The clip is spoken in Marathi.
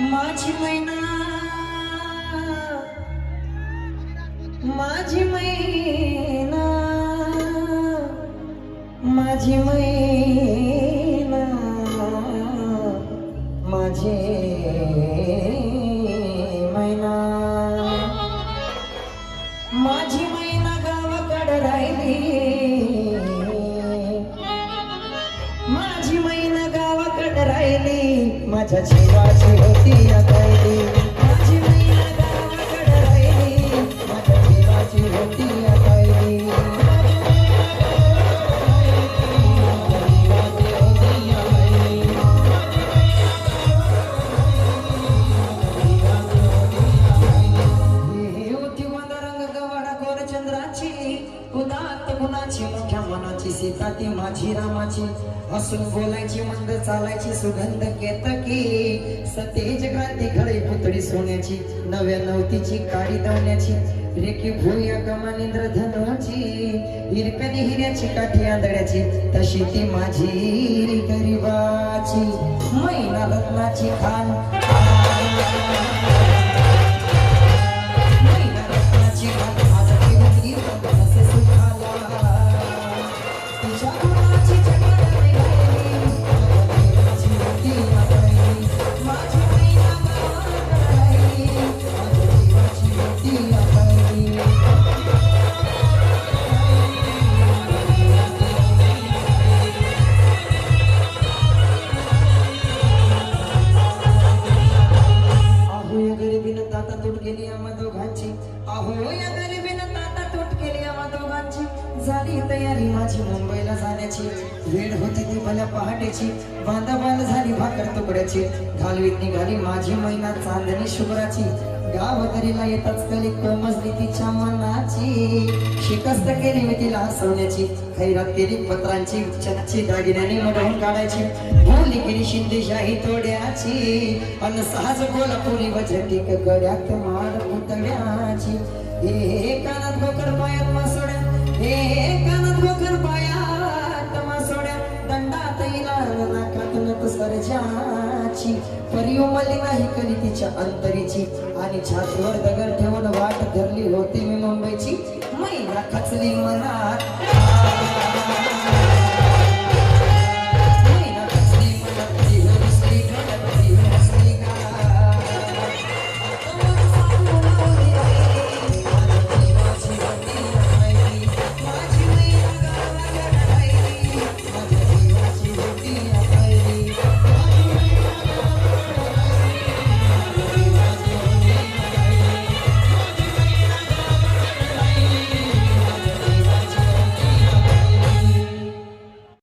माझी मैना माझी मैना माझी मैना माझी मैना. माझी मैना गावाकडे राहिली. माझ्या जीवाची होती अकायली माझी मैना गावाकडे राहिली. माझ्या जीवाची होती या हे होती रंग गुणाची मोठ्या मनाची सीता ती माझी रामाची. हसून बोलायची मंद चालायची सुगंध केतकी सतेज क्रांती खळी पुतळी सोन्याची नव्या नवतीची काळी दवण्याची रेखी भूया कमानिंद्र धनुची हिरकणी हिऱ्याची काठी आंधळ्याची तशी ती माझी गरीबाची मैना रत्नाची खान. ताता तूट झाली तयारी माझी मुंबईला जाण्याची. वेळ होती ती मला पहाटेची. बांधाबांध झाली भाकर तुकड्याची. घालवीत निघाली माझी महिना चांदणी शुभ्राची. गावकरीला येतच कली कोमजली तिच्या मनाची. शिकस्त केली मी तिला हसवण्याची. खैरात केली पत्रांची. चनची दागिन्याने मडवून काढायची. बोली केली शिंदेशाही तोड्याची. अन सहज बोला कोल्हापुरी वजटिक कड्यात माड पुतळ्याची. हे कानात गोकर दर्जाची परी परिओमली नाही कधी तिच्या अंतरीची. आणि छातीवर दगड ठेवून वाट धरली होती मी मुंबईची. मैना खचली मनात.